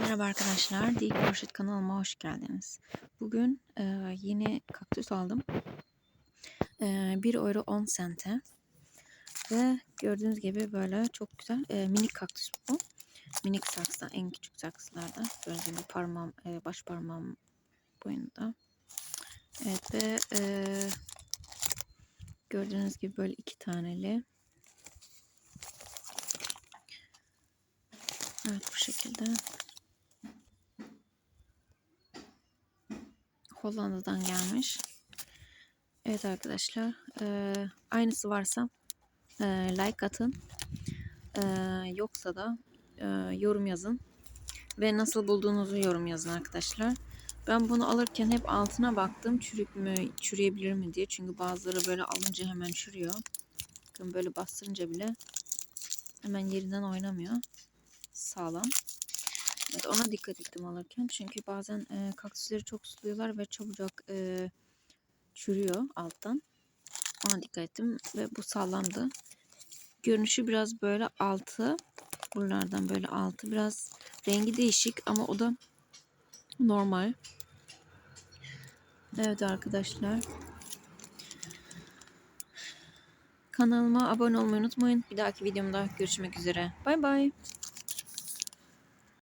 Merhaba arkadaşlar, Dik Worship kanalıma hoş geldiniz. Bugün e, yeni kaktüs aldım. E, 1 euro 10 sente. Ve gördüğünüz gibi böyle çok güzel e, minik kaktüs bu. Minik saksı, en küçük saksılardan. Gördüğünüz gibi parmağım, e, baş parmağım boyunda. Evet ve e, gördüğünüz gibi böyle iki taneli. Evet bu şekilde. Hollanda'dan gelmiş. Evet arkadaşlar. E, aynısı varsa e, like atın. E, yoksa da e, yorum yazın. Ve nasıl bulduğunuzu yorum yazın arkadaşlar. Ben bunu alırken hep altına baktım. Çürük mü, çürüyebilir mi diye. Çünkü bazıları böyle alınca hemen çürüyor. Bakın böyle bastırınca bile hemen yerinden oynamıyor. Sağlam. Evet, ona dikkat ettim alırken. Çünkü bazen e, kaktüsleri çok suluyorlar ve çabucak e, çürüyor alttan. Ona dikkat ettim ve bu sağlamdı. Görünüşü biraz böyle altı. Buralardan böyle altı. Biraz rengi değişik ama o da normal. Evet arkadaşlar. Kanalıma abone olmayı unutmayın. Bir dahaki videomda görüşmek üzere. Bay bay.